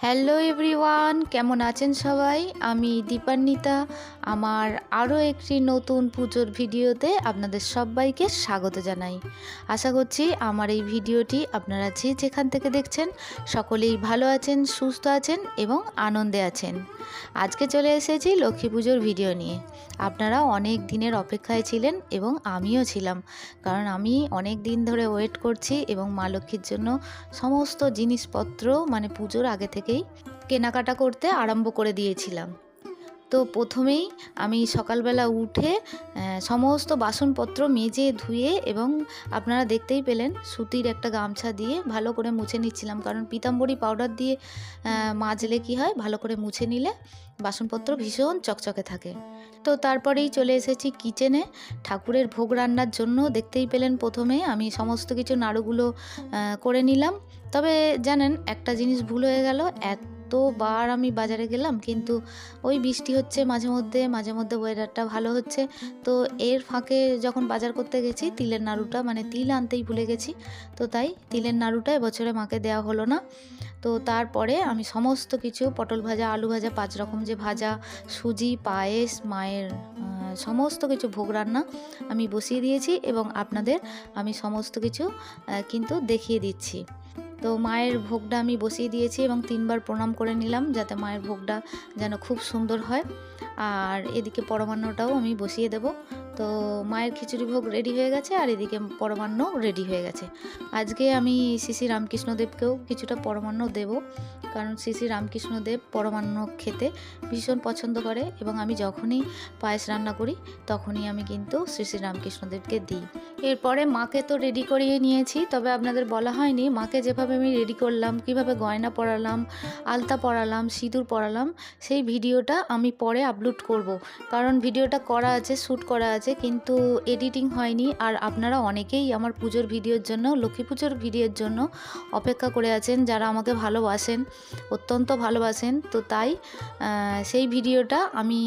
Hello everyone কেমন আছেন সবাই? আমি দীপান্বিতা। আমার আরও একটি নতুন পুজোর ভিডিওতে আপনাদের সবাইকে স্বাগত জানাই। আশা করছি আমার এই ভিডিওটি আপনারা যে যেখান থেকে দেখছেন, সকলেই ভালো আছেন, সুস্থ আছেন এবং আনন্দে আছেন। আজকে চলে এসেছি লক্ষ্মী পুজোর ভিডিও নিয়ে। আপনারা অনেক দিনের অপেক্ষায় ছিলেন এবং আমিও ছিলাম, কারণ আমি অনেক দিন ধরে ওয়েট করছি এবং মা লক্ষ্মীর জন্য সমস্ত জিনিসপত্র মানে পুজোর আগে থেকেই কেনাকাটা করতে আরম্ভ করে দিয়েছিলাম। তো প্রথমেই আমি সকালবেলা উঠে সমস্ত বাসনপত্র মেজে ধুয়ে এবং আপনারা দেখতেই পেলেন সুতির একটা গামছা দিয়ে ভালো করে মুছে নিচ্ছিলাম। কারণ পিতাম্বরী পাউডার দিয়ে মাজলে কি হয়? ভালো করে মুছে নিলে বাসনপত্র ভীষণ চকচকে থাকে। তো তারপরেই চলে এসেছি কিচেনে। ঠাকুরের ভোগ রান্নার জন্য দেখতেই পেলেন প্রথমে আমি সমস্ত কিছু নাড়ুগুলো করে নিলাম। তবে জানেন একটা জিনিস ভুল হয়ে গেল এতবার আমি বাজারে গেলাম, কিন্তু ওই বৃষ্টি হচ্ছে মাঝে মধ্যে মাঝে মধ্যে ওয়েদারটা ভালো হচ্ছে। তো এর ফাঁকে যখন বাজার করতে গেছি, তিলের নাড়ুটা মানে তিল আনতেই ভুলে গেছি। তো তাই তিলের নাড়ুটা এবছরে মাকে দেওয়া হলো না। তো তারপরে আমি সমস্ত কিছু, পটল ভাজা, আলু ভাজা, পাঁচ রকম যে ভাজা, সুজি, পায়েস, মায়ের সমস্ত কিছু ভোগ রান্না আমি বসিয়ে দিয়েছি এবং আপনাদের আমি সমস্ত কিছু কিন্তু দেখিয়ে দিচ্ছি। তো মায়ের ভোগটা আমি বসিয়ে দিয়েছি এবং তিনবার প্রণাম করে নিলাম যাতে মায়ের ভোগটা যেন খুব সুন্দর হয়। আর এদিকে পরমান্নটাও আমি বসিয়ে দেব। তো মায়ের খিচুড়ি ভোগ রেডি হয়ে গেছে আর এদিকে পরমান্ন রেডি হয়ে গেছে। আজকে আমি শ্রী শ্রী রামকৃষ্ণদেবকেও কিছুটা পরমান্ন দেব। কারণ শ্রী শ্রী রামকৃষ্ণদেব পরমান্ন খেতে ভীষণ পছন্দ করে এবং আমি যখনই পায়েস রান্না করি, তখনই আমি কিন্তু শ্রী শ্রী রামকৃষ্ণদেবকে দিই। এরপরে মাকে তো রেডি করিয়ে নিয়েছি, তবে আপনাদের বলা হয়নি, মাকে যেভাবে আমি রেডি করলাম, কীভাবে গয়না পরালাম, আলতা পরালাম, সিঁদুর পরালাম, সেই ভিডিওটা আমি পরে আপলোড করব। কারণ ভিডিওটা করা আছে শ্যুট করা আছে, কিন্তু এডিটিং হয়নি। আর আপনারা অনেকেই আমার পুজোর ভিডিওর জন্য, লক্ষ্মী পুজোর ভিডিওর জন্য অপেক্ষা করে আছেন, যারা আমাকে ভালোবাসেন, অত্যন্ত ভালোবাসেন। তো তাই সেই ভিডিওটা আমি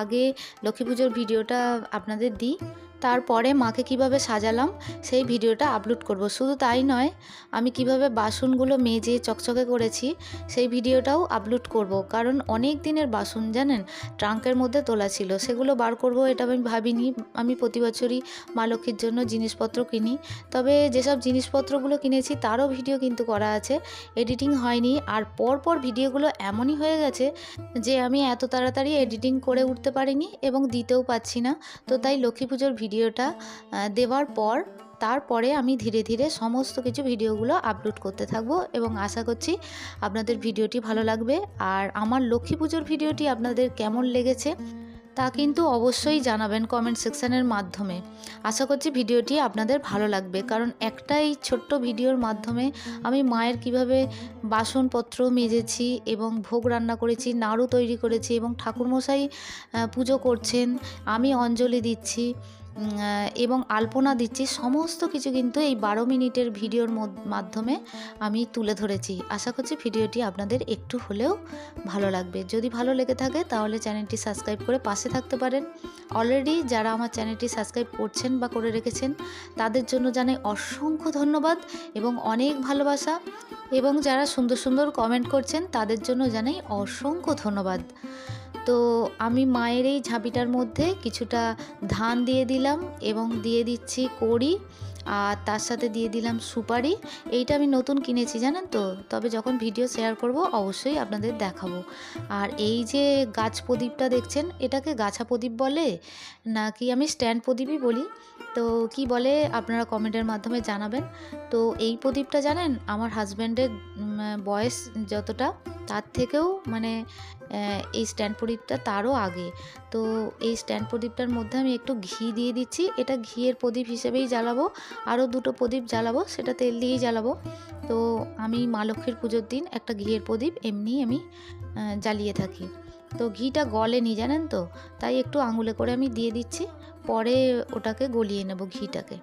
আগে লক্ষ্মী পুজোর ভিডিওটা আপনাদের দিই। তারপরে মাকে কীভাবে সাজালাম, সেই ভিডিওটা আপলোড করব। শুধু তাই নয়, আমি কীভাবে বাসনগুলো মেজে চকচকে করেছি, সেই ভিডিওটাও আপলোড করব। কারণ অনেক দিনের বাসন, জানেন, ট্রাঙ্কের মধ্যে তোলা ছিল। সেগুলো বার করব, এটা আমি ভাবিনি। আমি প্রতি বছরই মা লক্ষ্মীর জন্য জিনিসপত্র কিনি। তবে যেসব জিনিসপত্রগুলো কিনেছি, তারও ভিডিও কিন্তু করা আছে। এডিটিং হয়নি। আর পরপর ভিডিওগুলো এমনই হয়ে গেছে যে, আমি এত তাড়াতাড়ি এডিটিং করে উঠতে পারিনি এবং দিতেও পাচ্ছি না। তো তাই লক্ষ্মী পুজোর ভিডিওটা দেওয়ার পর তারপরে আমি ধীরে ধীরে সমস্ত কিছু ভিডিওগুলো আপলোড করতে থাকব এবং আশা করছি আপনাদের ভিডিওটি ভালো লাগবে। আর আমার লক্ষ্মী পুজোর ভিডিওটি আপনাদের কেমন লেগেছে তা কিন্তু অবশ্যই জানাবেন কমেন্ট সেকশানের মাধ্যমে। আশা করছি ভিডিওটি আপনাদের ভালো লাগবে। কারণ একটাই ছোট্ট ভিডিওর মাধ্যমে আমি মায়ের কীভাবে বাসনপত্র মেজেছি এবং ভোগ রান্না করেছি, নাড়ু তৈরি করেছি এবং ঠাকুরমশাই পুজো করছেন, আমি অঞ্জলি দিচ্ছি এবং আলপনা দিচ্ছি। সমস্ত কিছু কিন্তু এই বারো মিনিটের ভিডিওর মধ্য- মাধ্যমে আমি তুলে ধরেছি। আশা করছি ভিডিওটি আপনাদের একটু হলেও ভালো লাগবে। যদি ভালো লেগে থাকে তাহলে চ্যানেলটি সাবস্ক্রাইব করে পাশে থাকতে পারেন। অলরেডি যারা আমার চ্যানেলটি সাবস্ক্রাইব করছেন বা করে রেখেছেন, তাদের জন্য জানাই অসংখ্য ধন্যবাদ এবং অনেক ভালোবাসা। এবং যারা সুন্দর সুন্দর কমেন্ট করছেন, তাদের জন্য জানাই অসংখ্য ধন্যবাদ। তো আমি মায়ের এই ঝাঁপিটার মধ্যে কিছুটা ধান দিয়ে দিলাম এবং দিয়ে দিচ্ছি কড়ি আর তার সাথে দিয়ে দিলাম সুপারি। এইটা আমি নতুন কিনেছি, জানেন তো? তবে যখন ভিডিও শেয়ার করব, অবশ্যই আপনাদের দেখাবো। আর এই যে গাছ প্রদীপটা দেখছেন, এটাকে গাছা প্রদীপ বলে? নাকি আমি স্ট্যান্ড প্রদীপই বলি? তো কি বলে, আপনারা কমেন্টের মাধ্যমে জানাবেন। তো এই প্রদীপটা জানেন, আমার হাজব্যান্ডের বয়স যতটা, তার থেকেও মানে এই স্ট্যান্ড প্রদীপটা তারও আগে। তো এই স্ট্যান্ড প্রদীপটার মধ্যে আমি একটু ঘি দিয়ে দিচ্ছি। এটা ঘিয়ের প্রদীপ হিসেবেই জ্বালাবো। আরও দুটো প্রদীপ জ্বালাবো, সেটা তেল দিয়েই জ্বালাবো। তো আমি মা লক্ষ্মীর পুজোর দিন একটা ঘিয়ের প্রদীপ এমনি আমি জ্বালিয়ে থাকি। তো ঘিটা গলেনি, জানেন তো? তাই একটু আঙুলে করে আমি দিয়ে দিচ্ছি। পরে ওটাকে গলিয়ে নেব ঘিটাকে।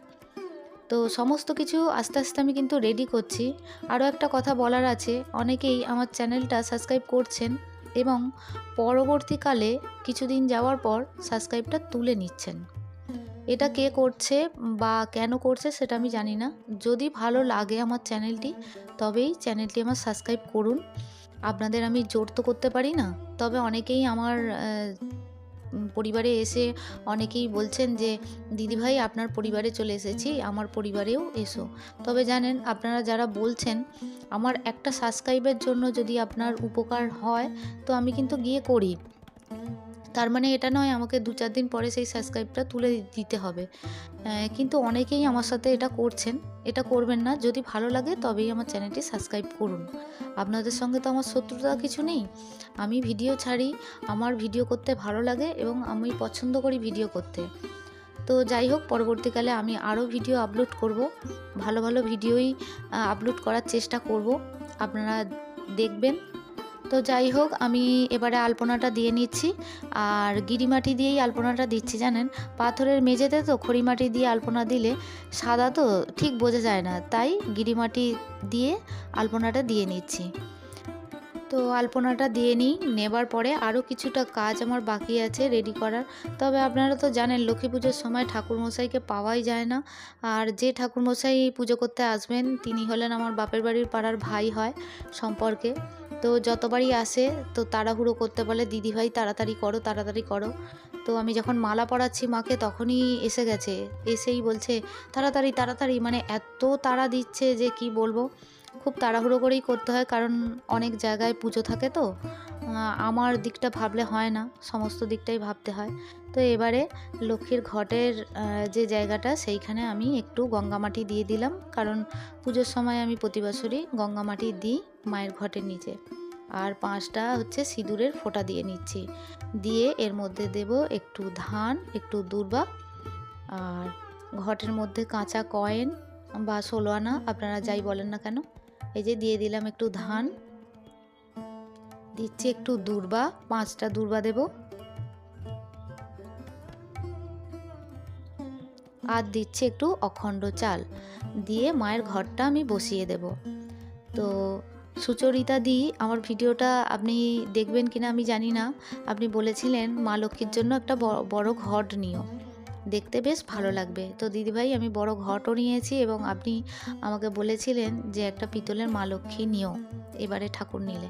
তো সমস্ত কিছু আস্তে আস্তে আমি কিন্তু রেডি করছি। আরও একটা কথা বলার আছে, অনেকেই আমার চ্যানেলটা সাবস্ক্রাইব করছেন এবং পরবর্তীকালে কিছুদিন যাওয়ার পর সাবস্ক্রাইবটা তুলে নিচ্ছেন। এটা কে করছে বা কেন করছে সেটা আমি জানি না। যদি ভালো লাগে আমার চ্যানেলটি, তবেই চ্যানেলটি আমার সাবস্ক্রাইব করুন। আপনাদের আমি জোর তো করতে পারি না। তবে অনেকেই আমার পরিবারে এসে অনেকেই বলছেন যে দিদিভাই আপনার পরিবারে চলে এসেছি, আমার পরিবারেও এসো। তবে জানেন, আপনারা যারা বলছেন, আমার একটা সাবস্ক্রাইবের জন্য যদি আপনার উপকার হয়, তো আমি কিন্তু গিয়ে করি। তার মানে এটা নয় আমাকে দু চার দিন পরে সেই সাবস্ক্রাইবটা তুলে দিতে হবে। কিন্তু অনেকেই আমার সাথে এটা করছেন। এটা করবেন না। যদি ভালো লাগে তবেই আমার চ্যানেলটি সাবস্ক্রাইব করুন। আপনাদের সঙ্গে তো আমার শত্রুতা কিছু নেই। আমি ভিডিও ছাড়ি, আমার ভিডিও করতে ভালো লাগে এবং আমি পছন্দ করি ভিডিও করতে। তো যাই হোক, পরবর্তীকালে আমি আরও ভিডিও আপলোড করব। ভালো ভালো ভিডিওই আপলোড করার চেষ্টা করব। আপনারা দেখবেন। তো যাই হোক, আমি এবারে আলপনাটা দিয়ে নিচ্ছি। আর গিরিমাটি দিয়েই আলপনাটা দিচ্ছি, জানেন? পাথরের মেঝেতে তো খড়িমাটি দিয়ে আলপনা দিলে সাদা তো ঠিক বোঝা যায় না। তাই গিরিমাটি দিয়ে আলপনাটা দিয়ে নিচ্ছি। তো আলপনাটা দিয়ে নিই, নেবার পরে আরও কিছুটা কাজ আমার বাকি আছে রেডি করার। তবে আপনারা তো জানেন, লক্ষ্মী পুজোর সময় ঠাকুরমশাইকে পাওয়াই যায় না। আর যে ঠাকুরমশাই পুজো করতে আসবেন, তিনি হলেন আমার বাপের বাড়ির পাড়ার ভাই হয় সম্পর্কে। তো যতবারই আসে, তো তাড়াহুড়ো করতে বলে দিদিভাই তাড়াতাড়ি করো তাড়াতাড়ি করো। তো আমি যখন মালা পরাচ্ছি মাকে, তখনই এসে গেছে। এসেই বলছে, তাড়াতাড়ি তাড়াতাড়ি। মানে এত তাড়া দিচ্ছে যে কি বলব? খুব তাড়াহুড়ো করেই করতে হয়, কারণ অনেক জায়গায় পুজো থাকে তো। আমার দিকটা ভাবলে হয় না, সমস্ত দিকটাই ভাবতে হয়। তো এবারে লক্ষ্মীর ঘটের যে জায়গাটা, সেইখানে আমি একটু গঙ্গামাটি দিয়ে দিলাম। কারণ পুজোর সময় আমি প্রতি বছরই গঙ্গামাটি দিই। মায়ের ঘটের নিচে। আর পাঁচটা হচ্ছে সিঁদুরের ফোঁটা দিয়ে নিচ্ছি। দিয়ে এর মধ্যে দেব একটু ধান, একটু দুর্বা আর ঘটের মধ্যে কাঁচা কয়েন বা ষোলো আনা আপনারা যাই বলেন না কেন। এই যে দিয়ে দিলাম একটু ধান। দিচ্ছি একটু দূর্বা, পাঁচটা দূর্বা দেব। আর দিচ্ছি একটু অখণ্ড চাল। দিয়ে মায়ের ঘরটা আমি বসিয়ে দেব। তো সুচরিতা দি, আমার ভিডিওটা আপনি দেখবেন কিনা আমি জানি না। আপনি বলেছিলেন মা লক্ষ্মীর জন্য একটা বড় ঘট নিও। দেখতে বেশ ভালো লাগবে। তো দিদিভাই, আমি বড় ঘটও নিয়েছি এবং আপনি আমাকে বলেছিলেন যে একটা পিতলের মা লক্ষ্মী নিও। এবারে ঠাকুর নিলে।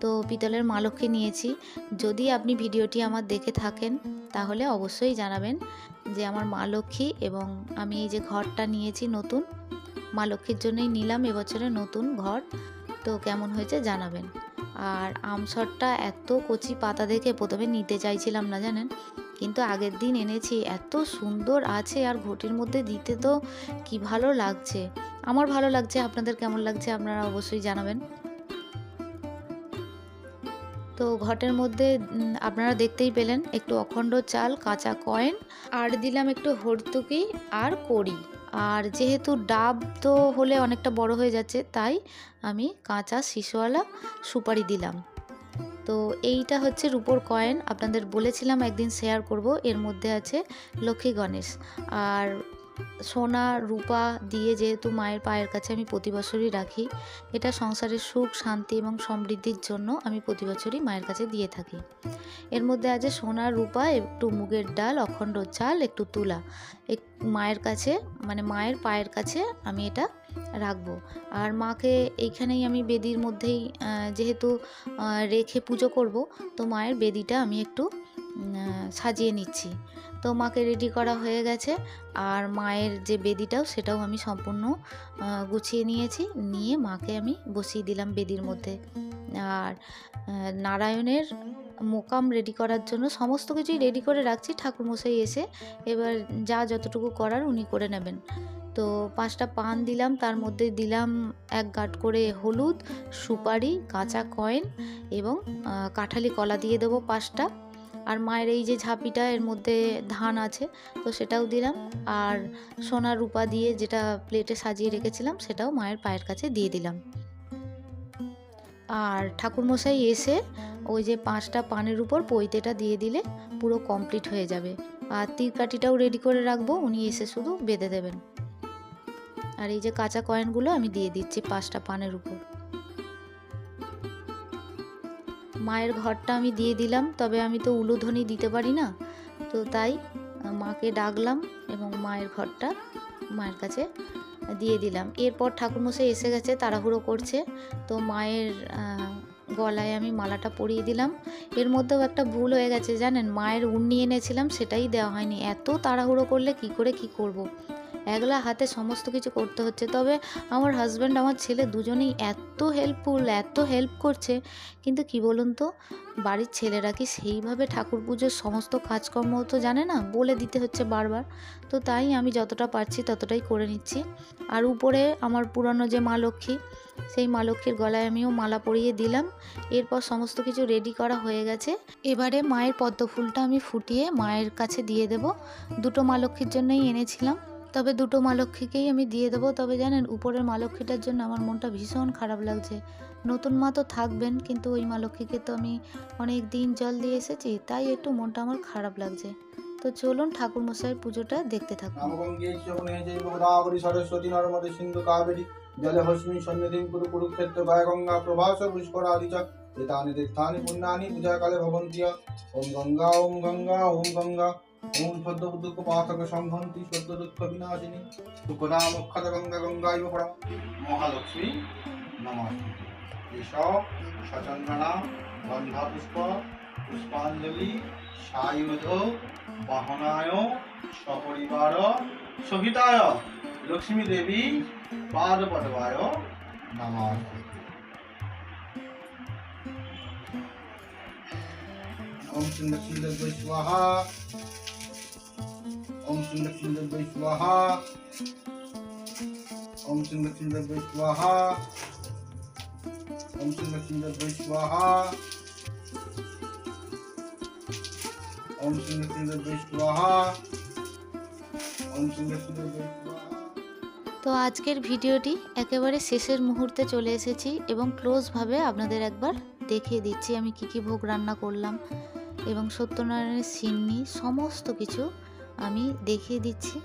তো পিতলের মা লক্ষ্মী নিয়েছি। যদি আপনি ভিডিওটি আমার দেখে থাকেন, তাহলে অবশ্যই জানাবেন যে আমার মা লক্ষ্মী এবং আমি এই যে ঘরটা নিয়েছি নতুন, মা লক্ষ্মীর জন্যই নিলাম, এবছরে নতুন ঘর তো কেমন হয়েছে জানাবেন। আর আমসরটা এত কচি পাতা দেখে প্রথমে নিতে চাইছিলাম না জানেন? কিন্তু আগের দিন এনেছি, এত সুন্দর আছে আর ঘটির মধ্যে দিতে তো কি ভালো লাগছে। আমার ভালো লাগছে, আপনাদের কেমন লাগছে আপনারা অবশ্যই জানাবেন। তো ঘটের মধ্যে আপনারা দেখতেই পেলেন, একটু অখণ্ড চাল, কাঁচা কয়েন, আর দিলাম একটু হরতুকি আর কড়ি। আর যেহেতু ডাব তো হলে অনেকটা বড় হয়ে যাচ্ছে, তাই আমি কাঁচা শিশুওয়ালা সুপারি দিলাম। তো এইটা হচ্ছে রূপোর কয়েন, আপনাদের বলেছিলাম একদিন শেয়ার করব, এর মধ্যে আছে লক্ষ্মী গণেশ। আর সোনা, রূপা দিয়ে যেহেতু মায়ের পায়ের কাছে আমি প্রতি বছরই রাখি, এটা সংসারের সুখ, শান্তি এবং সমৃদ্ধির জন্য আমি প্রতি বছরই মায়ের কাছে দিয়ে থাকি। এর মধ্যে আছে সোনা, রূপা, একটু মুগের ডাল, অখণ্ড চাল, একটু তুলা। এক মায়ের কাছে মানে মায়ের পায়ের কাছে আমি এটা রাখব। আর মাকে এইখানেই আমি বেদির মধ্যেই যেহেতু রেখে পুজো করব, তো মায়ের বেদিটা আমি একটু সাজিয়ে নিচ্ছি। তো মাকে রেডি করা হয়ে গেছে। আর মায়ের যে বেদিটাও, সেটাও আমি সম্পূর্ণ গুছিয়ে নিয়েছি। নিয়ে মাকে আমি বসিয়ে দিলাম বেদির মধ্যে। আর নারায়ণের মোকাম রেডি করার জন্য সমস্ত কিছুই রেডি করে রাখছি। ঠাকুরমশাই এসে এবার যা যতটুকু করার উনি করে নেবেন। তো পাঁচটা পান দিলাম। তার মধ্যে দিলাম এক গাঁট করে হলুদ, সুপারি, কাঁচা কয়েন এবং কাঁঠালি কলা দিয়ে দেবো পাঁচটা। আর মায়ের এই যে ঝাঁপিটা, এর মধ্যে ধান আছে, তো সেটাও দিলাম। আর সোনা রূপা দিয়ে যেটা প্লেটে সাজিয়ে রেখেছিলাম, সেটাও মায়ের পায়ের কাছে দিয়ে দিলাম। আর ঠাকুরমশাই এসে ওই যে পাঁচটা পানের উপর পৈতেটা দিয়ে দিলে পুরো কমপ্লিট হয়ে যাবে। আর তীরকাঠিটাও রেডি করে রাখব, উনি এসে শুধু বেঁধে দেবেন। আর এই যে কাঁচা কয়েনগুলো আমি দিয়ে দিচ্ছি পাঁচটা পানের উপর। মায়ের ঘরটা আমি দিয়ে দিলাম, তবে আমি তো উলুধ্বনি দিতে পারি না। তো তাই মাকে ডাকলাম এবং মায়ের ঘরটা মায়ের কাছে দিয়ে দিলাম। এরপর ঠাকুরমশাই এসে গেছে, তাড়াহুড়ো করছে। তো মায়ের গলায় আমি মালাটা পরিয়ে দিলাম। এর মধ্যেও একটা ভুল হয়ে গেছে, জানেন? মায়ের উন্নি এনেছিলাম, সেটাই দেওয়া হয়নি। এত তাড়াহুড়ো করলে কি করে কি করব। একলা হাতে সমস্ত কিছু করতে হচ্ছে। তবে আমার হাজব্যান্ড আমার ছেলে দুজনেই এত হেল্পফুল এত হেল্প করছে। কিন্তু কি বলুন তো, বাড়ির ছেলেরা কি সেইভাবে ঠাকুর পুজোর সমস্ত কাজকর্ম তো জানে না? বলে দিতে হচ্ছে বারবার। তো তাই আমি যতটা পারছি ততটাই করে নিচ্ছি। আর উপরে আমার পুরানো যে মা লক্ষ্মী, সেই মা লক্ষ্মীর গলায় আমিও মালা পরিয়ে দিলাম। এরপর সমস্ত কিছু রেডি করা হয়ে গেছে। এবারে মায়ের পদ্ম ফুলটা আমি ফুটিয়ে মায়ের কাছে দিয়ে দেব। দুটো মা লক্ষ্মীর জন্যই এনেছিলাম। তবে দুটো মা লক্ষ্মীকেই আমি দিয়ে দেবো। তবে জানেন উপরের মা লক্ষ্মীটার জন্য আমার মনটা ভীষণ খারাপ লাগছে। নতুন মা তো থাকবেন কিন্তু ওই মা লক্ষ্মীকে তো আমি অনেক দিন জল দিয়ে এসেছি তাই একটু মনটা আমার খারাপ লাগছে। তো চলুন ঠাকুর মশাইয়ের পুজোটা দেখতে থাকুন। সরস্বতী নর্মদে সিন্ধু কাবেরী জলে হস্মিন কুরু কুরুক্ষেত্র গঙ্গা প্রভাস পুষ্করাদি চ এতানি তীর্থানি পুণ্যানি পূজাকালে ভবন্তি ওম গঙ্গা ওম গঙ্গা ওম গঙ্গা। ওম সদ্য দুঃখ পাতক সম্ভন্তি সদ্য দুঃখ বিনাশিনী গঙ্গা গঙ্গাইব পরম মহালক্ষ্মী, নমস্তে। এসব সচন্দনা গন্ধা পুষ্প পুষ্পাঞ্জলি, সায়ুধ, বাহনায়, সপরিবার, সহিতায় লক্ষ্মী দেবী পাদপদবায় লক্ষ্মী দেবী স্বাহা তো আজকের ভিডিওটি একেবারে শেষের মুহূর্তে চলে এসেছি এবং ক্লোজভাবে আপনাদের একবার দেখিয়ে দিচ্ছি আমি কি কি ভোগ রান্না করলাম এবং সত্যনারায়ণের সিন্নি সমস্ত কিছু আমি দেখিয়ে দিচ্ছি।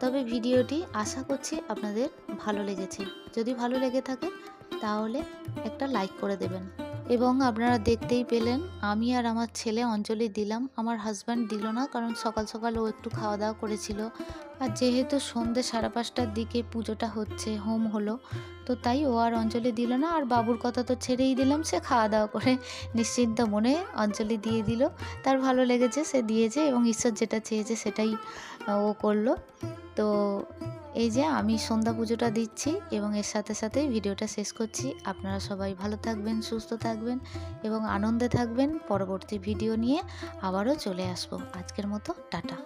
তবে ভিডিওটি আশা করছি আপনাদের ভালো লেগেছে। যদি ভালো লেগে থাকে, তাহলে একটা লাইক করে দেবেন। এবং আপনারা দেখতেই পেলেন, আমি আর আমার ছেলে অঞ্জলি দিলাম। আমার হাজব্যান্ড দিল না, কারণ সকাল সকাল ও একটু খাওয়া দাওয়া করেছিল। আর যেহেতু সন্ধ্যে সাড়ে পাঁচটার দিকে পুজোটা হচ্ছে হোম হলো, তো তাই ও আর অঞ্জলি দিল না। আর বাবুর কথা তো ছেড়েই দিলাম, সে খাওয়া দাওয়া করে নিশ্চিন্ত মনে অঞ্জলি দিয়ে দিল। তার ভালো লেগেছে, সে দিয়েছে এবং ঈশ্বর যেটা চেয়েছে সেটাই ও করল। তো এই যে আমি সন্ধ্যা পুজোটা দিচ্ছি এবং এর সাথে সাথে ভিডিওটা শেষ করছি। আপনারা সবাই ভালো থাকবেন, সুস্থ থাকবেন এবং আনন্দে থাকবেন। পরবর্তী ভিডিও নিয়ে আবারও চলে আসব। আজকের মতো, টাটা।